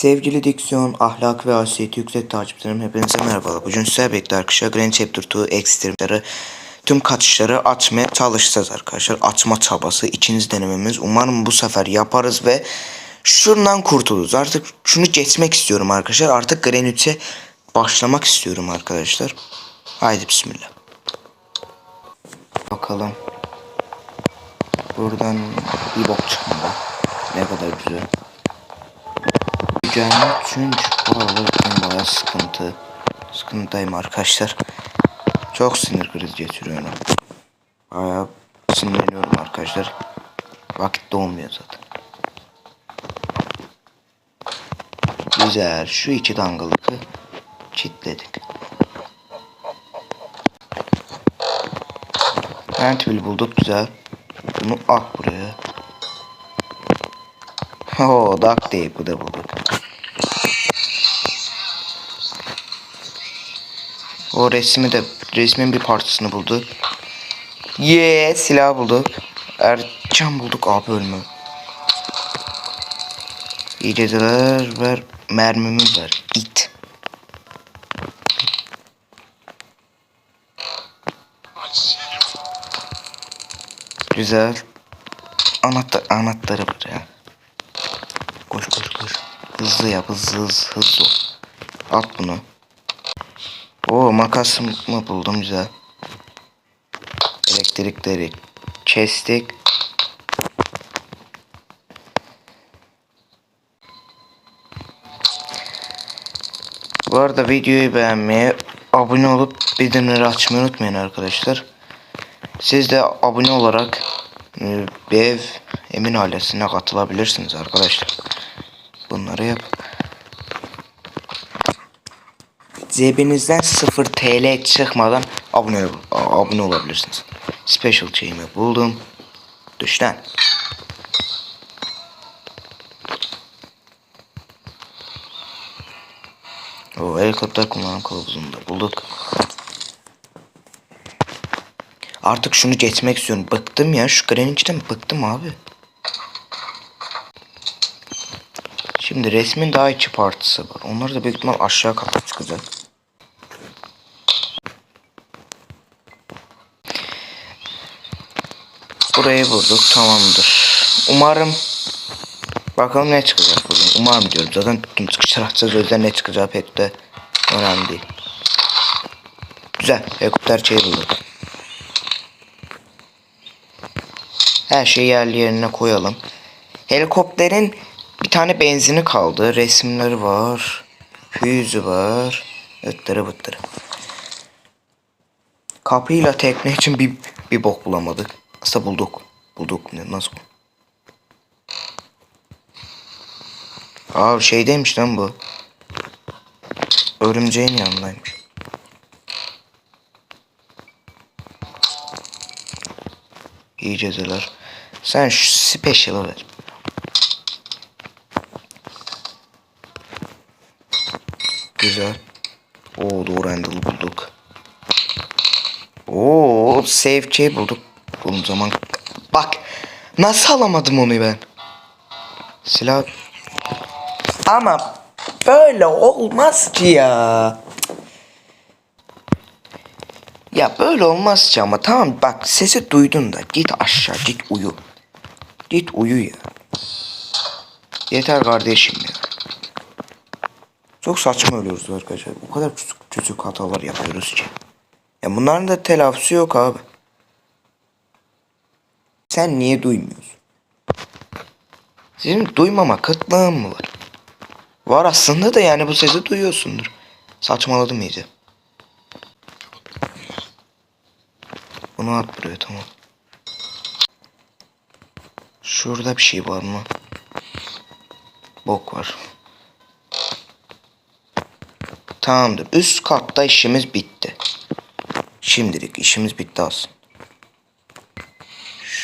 Sevgili diksiyon, ahlak ve haysiyeti yüksek takipçilerim hepinize merhabalar. Bugün sizlerle birlikte arkadaşlar Grand Chapter 2 Extreme'leri tüm kaçışları açmaya çalışacağız arkadaşlar. Açma çabası ikinci denememiz. Umarım bu sefer yaparız ve şundan kurtuluruz. Artık şunu geçmek istiyorum arkadaşlar. Artık Grand 3'e başlamak istiyorum arkadaşlar. Haydi bismillah. Bakalım. Buradan bir bok çıkmadı. Ne kadar güzel. Gelmek çünkü benim bayağı sıkıntı. Sıkıntıdayım arkadaşlar. Çok sinir krizi geçiriyorum. Bayağı sinirleniyorum arkadaşlar. Vakit dolmuyor zaten. Güzel. Şu iki dangalıkı çitledik. Ventbil bulduk güzel. Bunu at buraya. Oo, duct tape'ı da bulduk. O resmi de resmin bir parçasını bulduk. Ye silah bulduk. Ercan bulduk abi ölme. İyi geceler ver mermimi ver it. Güzel. Anahtar anahtarı var ya. Koş koş koş. Hızlı yap hızlı hızlı hızlı. At bunu. Oo makasımı buldum güzel. Elektrikleri kestik. Bu arada videoyu beğenmeyi, abone olup bildirimleri açmayı unutmayın arkadaşlar. Siz de abone olarak e, Bev Emin ailesine katılabilirsiniz arkadaşlar. Bunları yap. Cebinizden 0 TL çıkmadan abone abone olabilirsiniz. Special şeyimi buldum. Düşten. O helikopter kullanım kılavuzunu da bulduk. Artık şunu geçmek istiyorum. Bıktım ya. Şu Greenwich'ten bıktım abi. Şimdi resmin daha iki partisi var. Onlar da büyük ihtimal aşağı kata çıkacak. Burayı vurduk. Tamamdır. Umarım Bakalım ne çıkacak bugün. Umarım diyorum. Zaten tüm çıkışlar atacağız. O yüzden ne çıkacağı pek de önemli değil. Güzel. Helikopter şeyi bulduk. Her şeyi yerli yerine koyalım. Helikopterin bir tane benzini kaldı. Resimleri var. Füyüzü var. Öttürü bıttırı. Kapıyla tekne için bir, bir bok bulamadık. Aslında bulduk. Bulduk. Ne, nasıl? Aa şeydeymiş lan bu. Örümceğin yanındaymış. İyi cezalar. Sen şu special'ı ver. Güzel. Oo doğru handle'ı bulduk. Oo save key bulduk. Oğlum zaman bak nasıl alamadım onu ben? Silah ama böyle olmaz ya. Ya böyle olmaz ki ama tamam bak sesi duydun da git aşağı git uyu. Git uyu ya. Yeter kardeşim ya. Çok saçma ölüyoruz arkadaşlar. O kadar küçük, küçük hatalar yapıyoruz ki. Ya bunların da telafisi yok abi. Sen niye duymuyorsun? Senin duymama kıtlığın mı var? Var aslında da yani bu sesi duyuyorsundur. Saçmaladım iyice. Bunu at buraya tamam. Şurada bir şey var mı? Bok var. Tamamdır. Üst katta işimiz bitti. Şimdilik işimiz bitti aslında.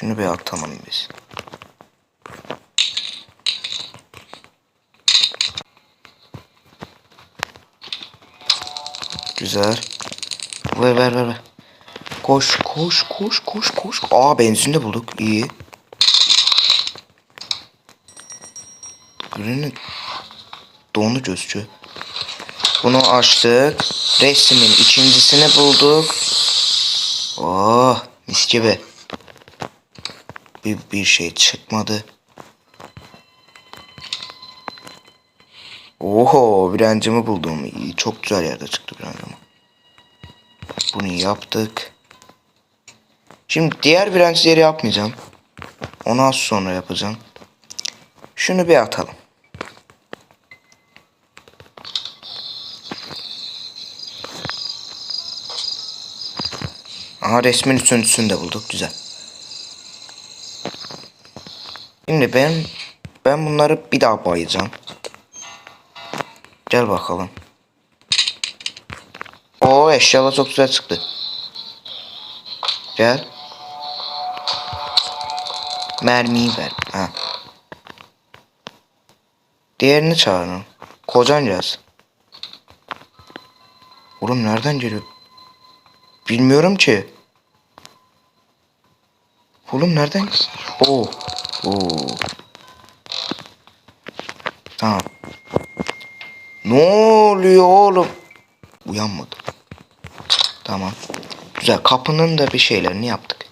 Şunu bir atalım biz. Güzel. Ver ver ver. ver. Koş koş koş koş koş. Aa benzin de bulduk. İyi. Green'in Donu gözcü. Bunu açtık. Resmin ikincisini bulduk. Oh mis gibi. Bir, bir şey çıkmadı. Oho birancımı buldum. Çok güzel yerde çıktı birancımı. Bunu yaptık. Şimdi diğer birançları yapmayacağım. Onu az sonra yapacağım. Şunu bir atalım. Aha resmin üçüncüsünü de bulduk. Güzel. Şimdi ben ben bunları bir daha bayacağım. Gel bakalım. O eşyalar çok güzel çıktı. Gel. Mermiyi ver. Ha. Diğerini çağırın. Kocan gelsin. Oğlum nereden geliyor? Bilmiyorum ki. Oğlum nereden? Oo. Oo. Tamam. Ne oluyor oğlum? Uyanmadı. Tamam. Güzel. Kapının da bir şeylerini yaptık.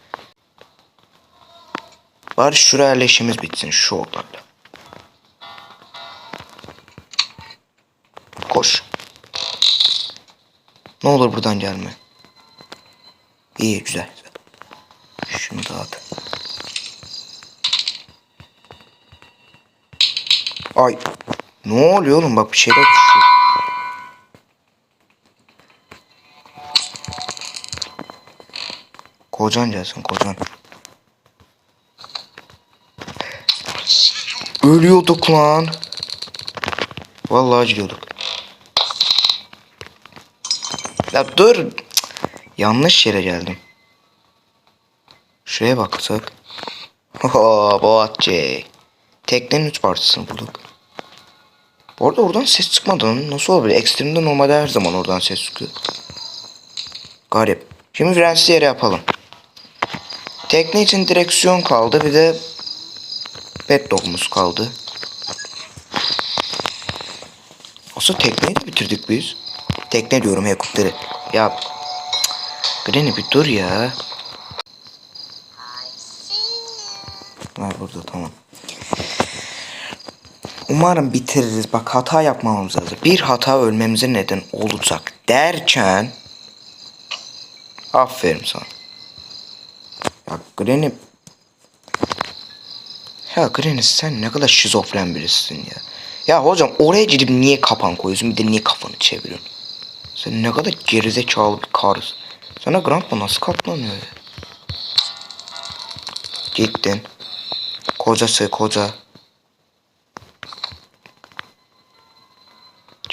Bari şuraya yerleşimiz bitsin şu odalarla. Koş. Ne olur buradan gelme. İyi güzel. Şunu da Ay. Ne oluyor oğlum bak bir şeyler düşüyor. Kocan gelsin kocan. Ölüyorduk lan. Vallahi acıyorduk. Ya dur. Yanlış yere geldim. Şuraya baksak. Oho Boğatçı. Teknenin üç parçasını bulduk. Bu arada oradan ses çıkmadı. Nasıl olabilir? Ekstremde normalde her zaman oradan ses çıkıyor. Garip. Şimdi frensi yere yapalım. Tekne için direksiyon kaldı. Bir de Pet dog'umuz kaldı. Aslında tekneyi de bitirdik biz. Tekne diyorum helikopteri. Ya Granny bir dur ya. Var burada tamam. Umarım bitiririz. Bak hata yapmamamız lazım. Bir hata ölmemize neden olacak derken Aferin sana. Ya Granny ya Granny sen ne kadar şizofren birisin ya. Ya hocam oraya gidip niye kapan koyuyorsun bir de niye kafanı çeviriyorsun? Sen ne kadar gerizekalı bir karısın. Sana Grandpa nasıl katlanıyor ya? Gittin. Kocası koca.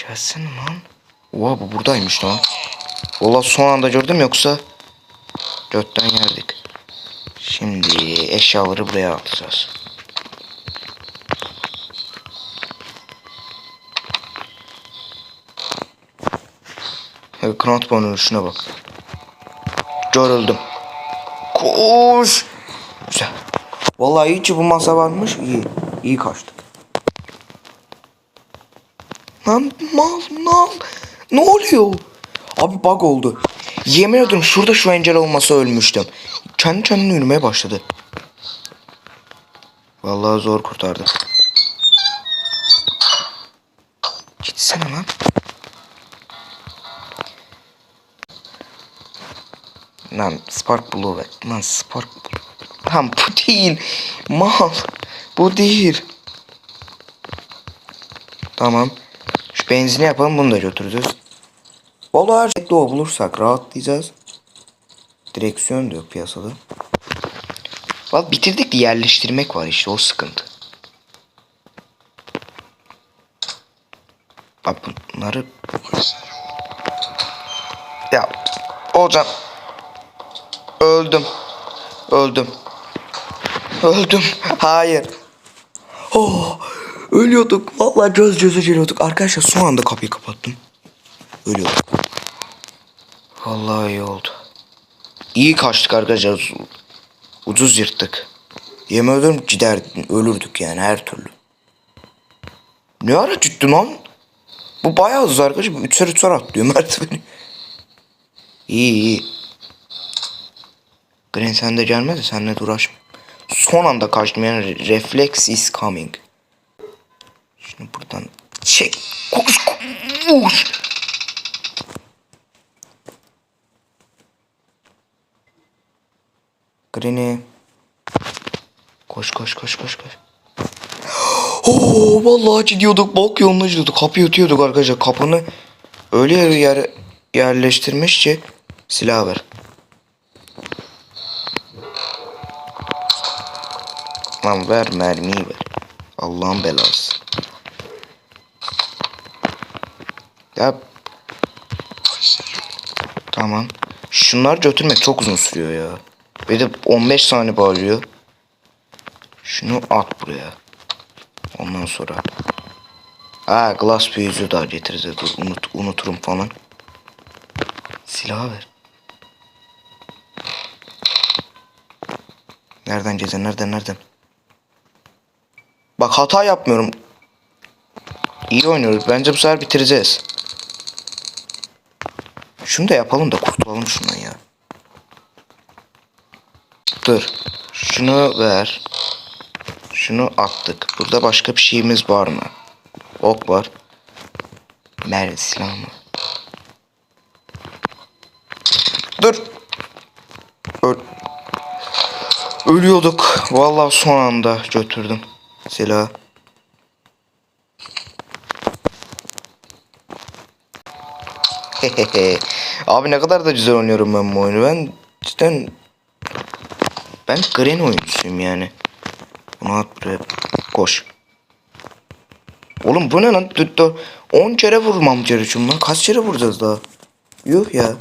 Gelsene lan. Oha bu buradaymış lan. Valla son anda gördüm yoksa götten yerdik. Şimdi eşyaları buraya atacağız. Evet, Knotbon'un şuna bak. Görüldüm. Koş. Güzel. Vallahi iyi ki bu masa varmış. İyi. İyi kaçtık. Lan mal mal. Ne oluyor? Abi bug oldu. Yemin ediyorum şurada şu engel olmasa ölmüştüm. Kendi kendine yürümeye başladı. Vallahi zor kurtardı. Gitsene lan. Lan Spark Blue ver. Lan Spark Blue. Lan bu değil. Mal. Bu değil. Tamam. Benzini yapalım bunu da götüreceğiz. Vallahi her şeyde o bulursak rahatlayacağız. Direksiyon da yok piyasada. Vallahi bitirdik de yerleştirmek var işte o sıkıntı. Bak bunları... Ya hocam Öldüm. Öldüm. Öldüm. Hayır. Oh, ölüyorduk. Vallahi göz göze geliyorduk. Arkadaşlar son anda kapıyı kapattım. Ölüyorduk. Vallahi iyi oldu. İyi kaçtık arkadaşlar. Ucuz yırttık. Yemin ederim giderdik. Ölürdük yani her türlü. Ne ara gitti lan? Bu bayağı hızlı arkadaşlar. Üçer üçer atlıyor merdiveni. İyi iyi. Green sen de gelme de senle uğraşma. Son anda kaçtım yani reflex is coming. Şimdi buradan çek. Koş koş. Granny. Koş koş koş koş koş. Oo vallahi gidiyorduk bok yoluna gidiyorduk. Kapıyı ötüyorduk arkadaşlar. Kapını öyle yere yer, yerleştirmiş ki silah ver. Lan ver mermiyi ver. Allah'ın belası. Ya Tamam. Şunlar götürmek çok uzun sürüyor ya. Ve de 15 saniye bağlıyor. Şunu at buraya. Ondan sonra. Ha glass büyücü daha getiririz. Dur unut, unuturum falan. Silahı ver. Nereden gezer? Nereden? Nereden? Bak hata yapmıyorum. İyi oynuyoruz. Bence bu sefer bitireceğiz. Şunu da yapalım da kurtulalım şundan ya. Dur. Şunu ver. Şunu attık. Burada başka bir şeyimiz var mı? Ok var. Mermi silah? Dur. Öl Ölüyorduk. Vallahi son anda götürdüm silahı. Abi ne kadar da güzel oynuyorum ben bu oyunu. Ben cidden ben Green oyuncusuyum yani. Bunu at buraya. Koş. Oğlum bu ne lan? 10 kere vurmam gerekiyor lan. Kaç kere vuracağız daha? Yuh ya.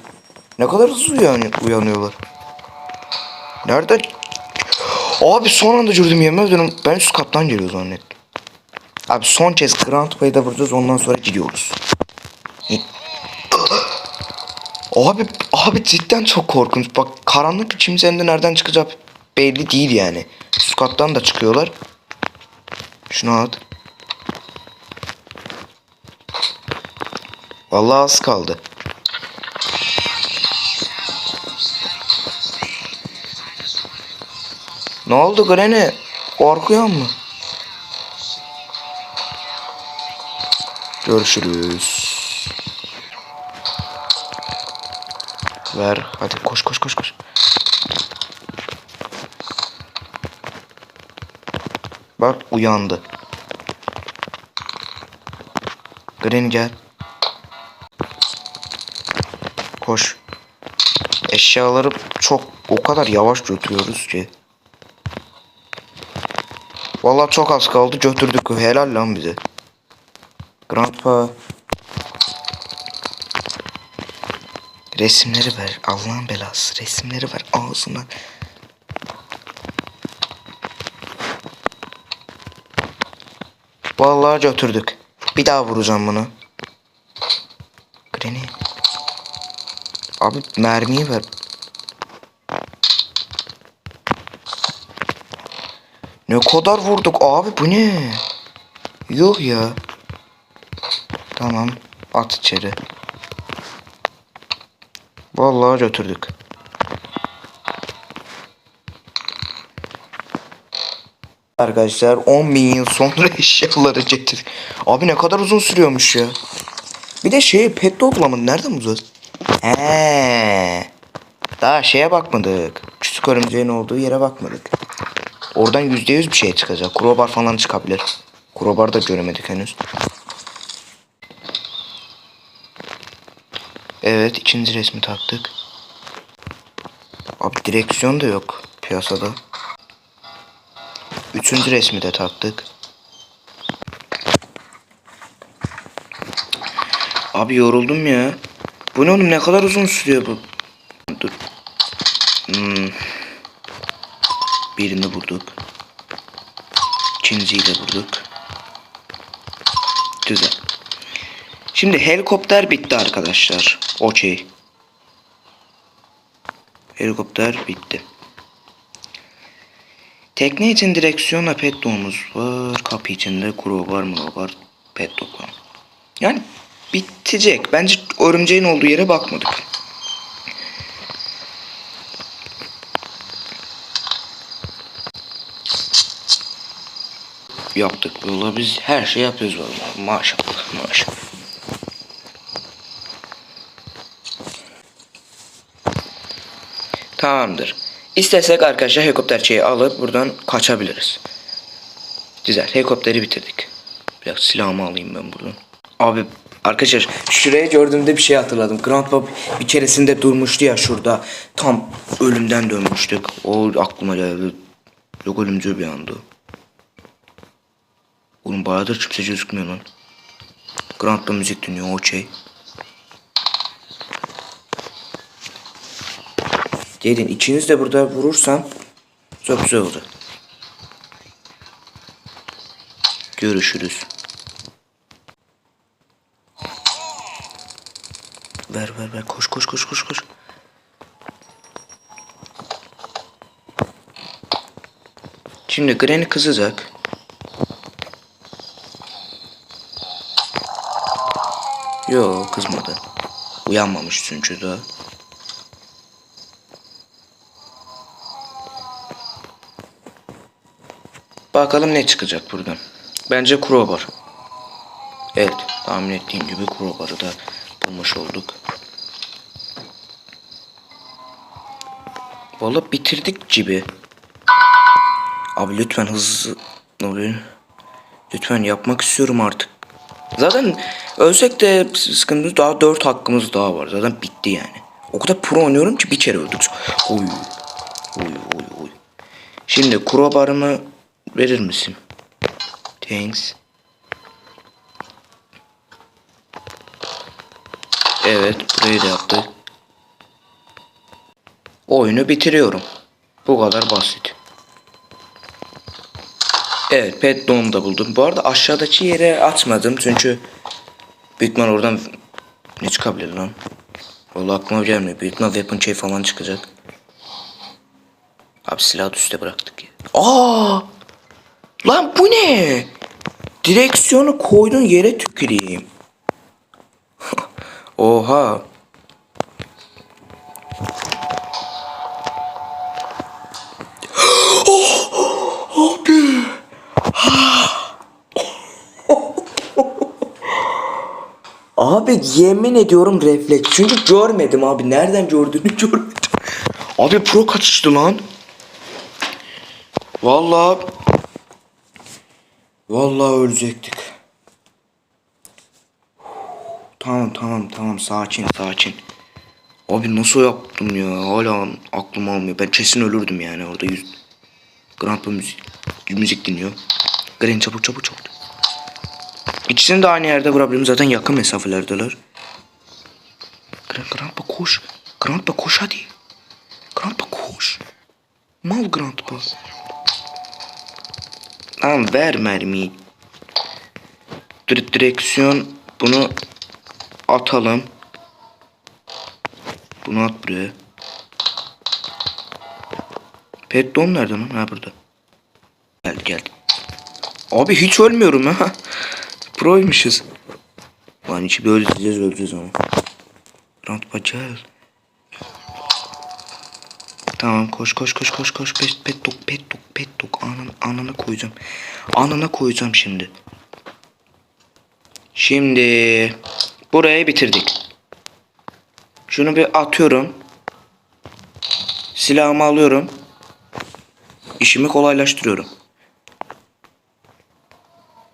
Ne kadar hızlı uyanıyor, uyanıyorlar. Nereden? Abi son anda gördüm yemin ediyorum. Ben üst kattan geliyor zannettim. Abi son kez Grand Pay'da vuracağız ondan sonra gidiyoruz. Abi abi cidden çok korkunç. Bak karanlık içimizde nereden çıkacak belli değil yani. Üst da çıkıyorlar. Şunu at. Vallahi az kaldı. Ne oldu Granny? Korkuyor mu? Görüşürüz. Ver. Hadi koş koş koş koş. Bak uyandı. Granny gel. Koş. Eşyaları çok o kadar yavaş götürüyoruz ki. Vallahi çok az kaldı götürdük. Helal lan bize. Grandpa. Resimleri ver. Allah'ın belası. Resimleri ver ağzından. Vallahi götürdük. Bir daha vuracağım bunu. Granny. Abi mermiyi ver. Ne kadar vurduk abi bu ne? Yok ya. Tamam at içeri. Vallahi götürdük. Arkadaşlar 10 bin yıl sonra eşyaları getirdik. Abi ne kadar uzun sürüyormuş ya. Bir de şey pet toplamını nereden bulacağız? He. Daha şeye bakmadık. Küçük örümceğin olduğu yere bakmadık. Oradan yüzde yüz bir şey çıkacak. Crowbar falan çıkabilir. Crowbar da göremedik henüz. Evet ikinci resmi taktık. Abi direksiyon da yok piyasada. Üçüncü resmi de taktık. Abi yoruldum ya. Bu ne oğlum ne kadar uzun sürüyor bu. Dur. Hmm. Birini vurduk. İkinciyi de vurduk. Güzel. Şimdi helikopter bitti arkadaşlar. Okey. Helikopter bitti. Tekne için direksiyonla pet domuz var. Kapı içinde kuru var mı var pet var. Yani bitecek. Bence örümceğin olduğu yere bakmadık. Yaptık. Valla biz her şey yapıyoruz vallahi. Maşallah maşallah. Tamamdır. İstersek arkadaşlar helikopterçeyi alıp buradan kaçabiliriz. Güzel. Helikopteri bitirdik. Biraz silahımı alayım ben buradan. Abi arkadaşlar şuraya gördüğümde bir şey hatırladım. Grandpa bir keresinde durmuştu ya şurada. Tam ölümden dönmüştük. O aklıma geldi. Yok ölümcül bir anda. Oğlum bayağıdır kimse gözükmüyor lan. Grandpa müzik dinliyor o Gelin ikiniz de burada vurursam çok güzel oldu. Görüşürüz. Ver ver ver koş koş koş koş koş. Şimdi Granny kızacak. Yo kızmadı. Uyanmamış çünkü daha. Bakalım ne çıkacak buradan. Bence crowbar. Evet tahmin ettiğim gibi crowbar'ı da bulmuş olduk. Valla bitirdik gibi. Abi lütfen hızlı oluyor? Lütfen yapmak istiyorum artık. Zaten ölsek de sıkıntımız daha 4 hakkımız daha var. Zaten bitti yani. O kadar pro oynuyorum ki bir kere öldük. Oy. Oy oy oy. Şimdi crowbar'ımı verir misin? Thanks. Evet burayı da yaptık. Oyunu bitiriyorum. Bu kadar basit. Evet pet don da buldum. Bu arada aşağıdaki yere atmadım çünkü büyük oradan ne çıkabilir lan? Vallahi aklıma gelmiyor. Büyük weapon şey falan çıkacak. Abi silahı üstte bıraktık ya. Aa! Lan bu ne? Direksiyonu koydun yere tüküreyim. Oha. Oh, abi. Abi yemin ediyorum refleks. Çünkü görmedim abi. Nereden gördüğünü görmedim. Abi pro kaçıştı lan. Vallahi Vallahi ölecektik. Tamam tamam tamam sakin sakin. Abi nasıl yaptım ya hala aklım almıyor. Ben kesin ölürdüm yani orada yüz. Grandpa müzik, müzik dinliyor. Gren çabuk çabuk çabuk. İkisini de aynı yerde vurabilirim zaten yakın mesafelerdeler. Gran, Grandpa koş. Grandpa koş hadi. Grandpa koş. Mal Grandpa. Tamam ver mermiyi. Dire- direksiyon bunu atalım. Bunu at buraya. Pet don nerede lan? Ha burada. Geldi geldi. Abi hiç ölmüyorum ha. Proymuşuz. Lan içi böyle öleceğiz öleceğiz ama. Rant bacal. Tamam koş koş koş koş koş pet pet dok pet dok pet dok anana, anana koyacağım. Anana koyacağım şimdi. Şimdi burayı bitirdik. Şunu bir atıyorum. Silahımı alıyorum. İşimi kolaylaştırıyorum.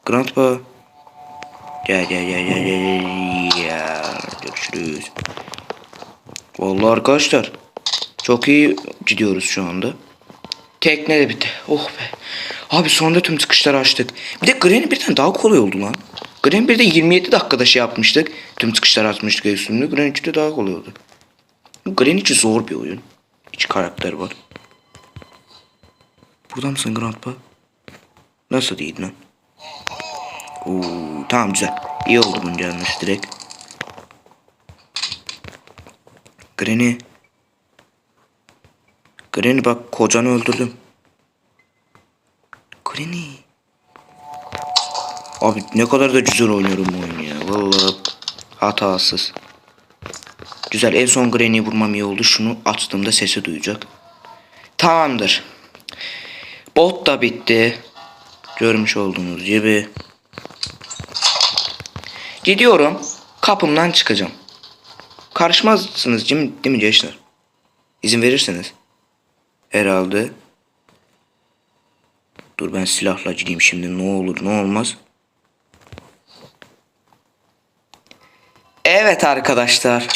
Grandpa. Gel gel gel gel gel. Görüşürüz. Vallahi arkadaşlar. Çok iyi gidiyoruz şu anda. Tekne de bitti. Oh be. Abi sonunda tüm çıkışları açtık. Bir de Granny birden daha kolay oldu lan. Granny 1'de 27 dakikada şey yapmıştık. Tüm çıkışları açmıştık üstünde. Granny 2'de daha kolay oldu. Granny 2 zor bir oyun. İç karakter var. Burada mısın Grandpa? Nasıl değil lan? Oo, tamam güzel. İyi oldu bunun gelmesi direkt. Granny. Granny bak kocanı öldürdüm. Granny. Abi ne kadar da güzel oynuyorum bu oyunu ya. Vallahi Hatasız. Güzel en son Granny'i vurmam iyi oldu. Şunu açtığımda sesi duyacak. Tamamdır. Bot da bitti. Görmüş olduğunuz gibi. Gidiyorum. Kapımdan çıkacağım. Karışmazsınız değil mi, gençler? İzin verirseniz. Herhalde. Dur ben silahla gideyim şimdi. Ne olur ne olmaz. Evet arkadaşlar.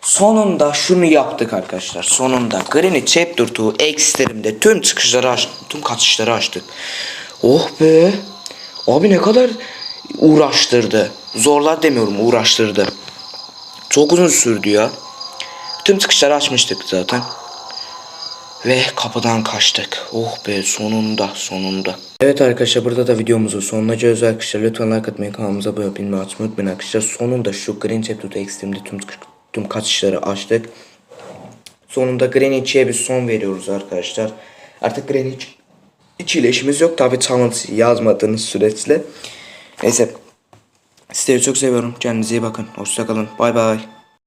Sonunda şunu yaptık arkadaşlar. Sonunda Granny Chapter 2 Extreme'de tüm çıkışları açtık. Tüm kaçışları açtık. Oh be. Abi ne kadar uğraştırdı. Zorlar demiyorum uğraştırdı. Çok uzun sürdü ya. Tüm çıkışları açmıştık zaten. Ve kapıdan kaçtık. Oh be sonunda sonunda. Evet arkadaşlar burada da videomuzun sonuna geleceğiz arkadaşlar. Lütfen like atmayı kanalımıza abone olmayı bilmeyi unutmayın arkadaşlar. Sonunda şu Green Chapter Extreme'de tüm, tüm kaçışları açtık. Sonunda Greenwich'e bir son veriyoruz arkadaşlar. Artık Greenwich hiç iletişimimiz yok. Tabi challenge yazmadığınız süreçle. Neyse. Sizleri çok seviyorum. Kendinize iyi bakın. Hoşçakalın. Bay bay.